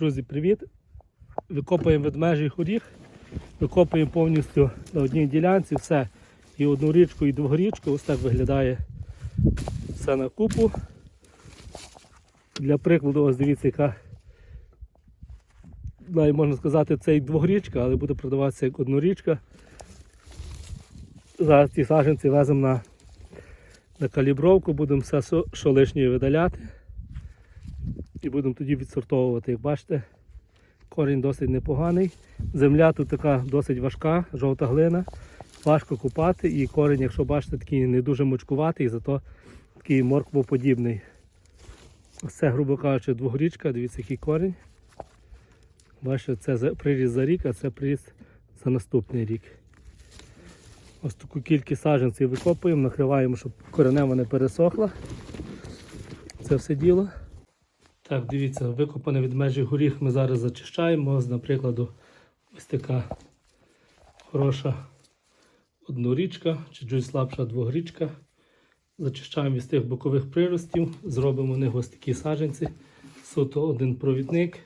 Друзі, привіт! Викопуємо ведмежий горіх, викопуємо повністю на одній ділянці все. І одну річку, і двогорічку. Ось так виглядає все на купу. Для прикладу, ось дивіться, яка можна сказати, це і двогорічка, але буде продаватися як однорічка. Зараз ці саджанці веземо на, на калібровку, будемо все, що лишнє видаляти. І будемо тоді відсортовувати. Як бачите, корінь досить непоганий. Земля тут така досить важка, жовта глина. Важко купати і корінь, якщо бачите, такий не дуже мочкуватий, зато такий морквоподібний. Це, грубо кажучи, двогорічка, дивіться, який корінь. Бачите, це приріст за рік, а це приріст за наступний рік. Ось таку кількість саджанців викопуємо, накриваємо, щоб коренева не пересохла. Це все діло. Так, дивіться, викопаний від межі горіх ми зараз зачищаємо. Ось, наприклад, ось така хороша однорічка, чи чуть слабша двогорічка. Зачищаємо із тих бокових приростів, зробимо в них ось такі саджанці, суто один провідник.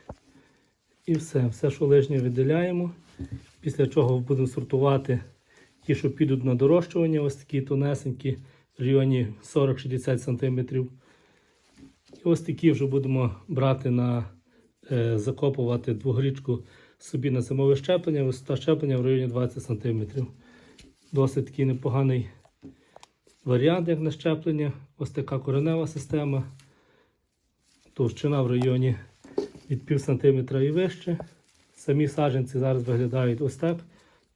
І все, все, що лишнє виділяємо. Після чого будемо сортувати ті, що підуть на дорощування, ось такі тонесенькі, в районі 40-60 см. І ось такі вже будемо брати на е, закопувати двогрічку собі на зимове щеплення. Висота щеплення в районі 20 см. Досить такий непоганий варіант, як на щеплення. Ось така коренева система. Товщина в районі від пів сантиметра і вище. Самі саджанці зараз виглядають ось так.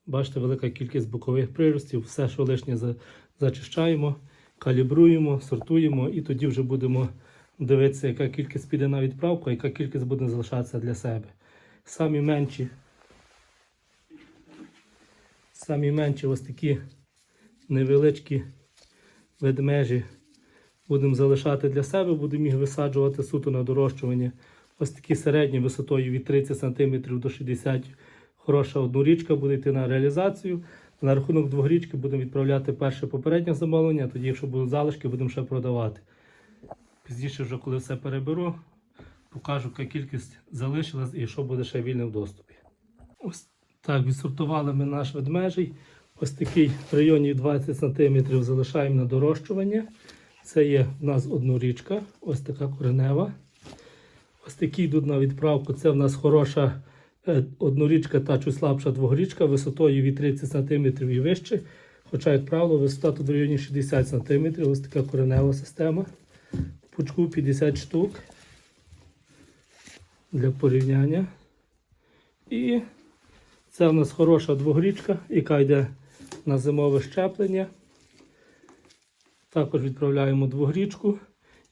Бачите, велика кількість бокових приростів. Все, що лишнє зачищаємо, калібруємо, сортуємо і тоді вже будемо дивитися, яка кількість піде на відправку, яка кількість буде залишатися для себе. Самі менші, самі менші ось такі невеличкі ведмежі будемо залишати для себе, будемо їх висаджувати суто на дорощування. Ось такі середні висотою від 30 см до 60 см. Хороша однорічка буде йти на реалізацію. На рахунок двогрічки будемо відправляти перше попереднє замовлення, тоді, якщо будуть залишки, будемо ще продавати. Пізніше, вже коли все переберу, покажу, яка кількість залишилась і що буде ще вільне в доступі. Ось так, відсортували ми наш ведмежий. Ось такий в районі 20 см залишаємо на дорощування. Це є в нас однорічка, ось така коренева. Ось такі йдуть на відправку. Це в нас хороша е, однорічка та чуть слабша двогорічка висотою від 30 см і вище. Хоча, як правило, висота тут в районі 60 см. Ось така коренева система. Пучку 50 штук для порівняння. І це в нас хороша двогорічка, яка йде на зимове щеплення. Також відправляємо двогрічку.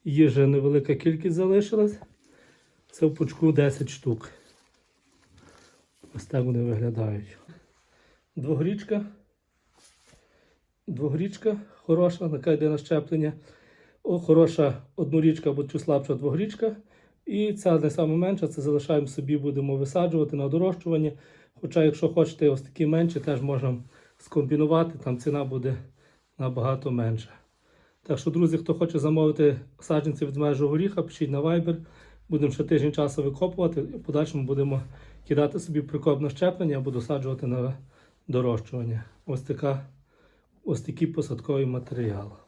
Її вже невелика кількість залишилась. Це в пучку 10 штук. Ось так вони виглядають. Двогрічка. Двогрічка хороша, яка йде на щеплення. Хороша однорічка або чуть слабша двогрічка. І ця не саме менша, це залишаємо собі, будемо висаджувати на дорощування. Хоча, якщо хочете ось такі менші, теж можемо скомбінувати, там ціна буде набагато менша. Так що, друзі, хто хоче замовити саджанці від межу горіха, пишіть на Viber. Будемо ще тиждень часу викопувати, і в подальшому будемо кидати собі прикоп на щеплення або досаджувати на дорощування. Ось така, ось такий посадковий матеріал.